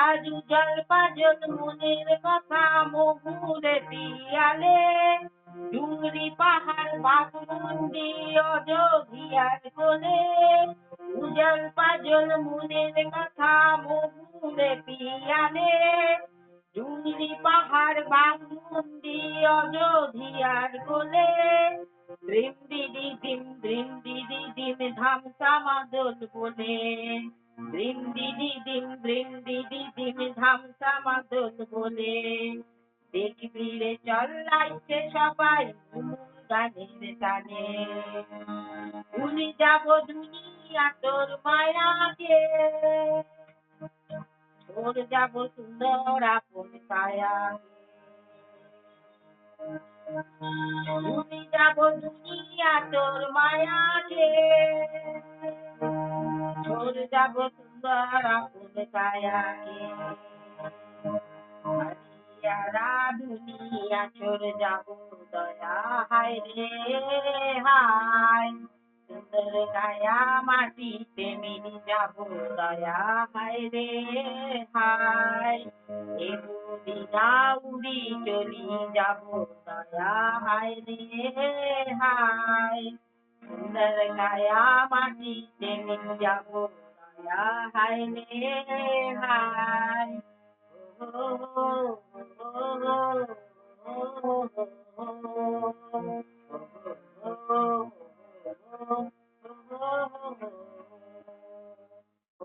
আজ জল পাজল মনের কথা মহুরে পিয়ালে ডুংরি পাহাড় বাঘমুন্ডি অযোধিয়ার কোলে। উজল পাজল মনের কথা মহুরে পিয়ালে। ডুংরি পাহাড় বাঘমুন্ডি অযোধিয়ার কোলে। দ্রিম দিদি দিম দ্রিম দিদি দিম ধামসা মাদল বলে দ্রিম দিদি দিম দ্রিম দিদি দিম ধামসা মাদল বলে দেখবি রে চল লাইছে সবাই গানের টানে। ভুলি যাব দুনিয়া তোর মায়াকে তোর যাব সুন্দর আপন ছায়া। ভুলি যাব দুনিয়া তোর মায়াকে তোর যাব সুন্দর আপন ছায়াকে। হারিয়ারা দুনিয়া চোর যাব, দয়া হায় রে হায়। সুন্দর গায়া মাটিতে মিলি যাব, দয়া হায় রে হায়। এ বুদিনা উড়ি চলি যাব, দয়া হায় রে হায়। সুন্দর গায়া মাটিতে মিলি যাব, দয়া হায় রে হায়।